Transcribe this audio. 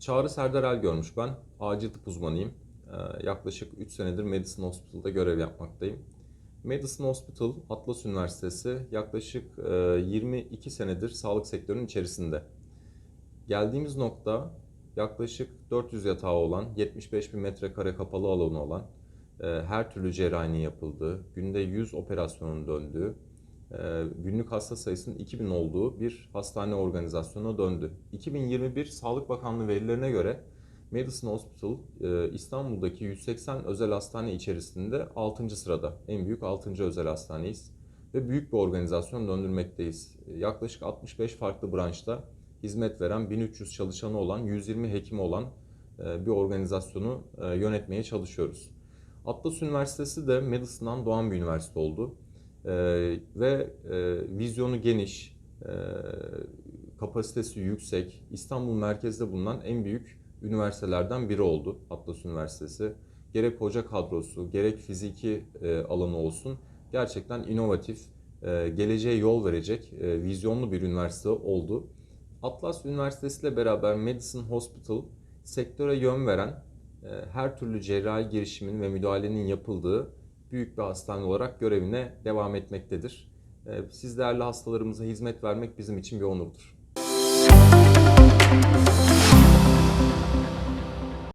Çağrı Serdar El görmüş ben. Acil tıp uzmanıyım. Ee, yaklaşık 3 senedir Madison Hospital'da görev yapmaktayım. Madison Hospital, Atlas Üniversitesi yaklaşık e, 22 senedir sağlık sektörünün içerisinde. Geldiğimiz nokta yaklaşık 400 yatağı olan, 75 bin metrekare kapalı alanı olan, e, her türlü cerrahinin yapıldığı, günde 100 operasyonun döndüğü, e, günlük hasta sayısının 2000 olduğu bir hastane organizasyonuna döndü. 2021 Sağlık Bakanlığı verilerine göre Madison Hospital e, İstanbul'daki 180 özel hastane içerisinde 6. sırada. En büyük 6. özel hastaneyiz. Ve büyük bir organizasyon döndürmekteyiz. E, Yaklaşık 65 farklı branşta hizmet veren 1300 çalışanı olan, 120 hekimi olan e, bir organizasyonu yönetmeye çalışıyoruz. Atlas Üniversitesi de Madison'dan doğan bir üniversite oldu. E, ve e, vizyonu geniş, e, kapasitesi yüksek, İstanbul merkezde bulunan en büyük üniversitelerden biri oldu Atlas Üniversitesi. Gerek hoca kadrosu, gerek fiziki e, alanı olsun gerçekten inovatif, e, geleceğe yol verecek e, vizyonlu bir üniversite oldu. Atlas Üniversitesi ile beraber Madison Hospital sektöre yön veren, e, her türlü cerrahi girişimin ve müdahalenin yapıldığı büyük bir hastane olarak görevine devam etmektedir. E, Siz değerli hastalarımıza hizmet vermek bizim için bir onurdur.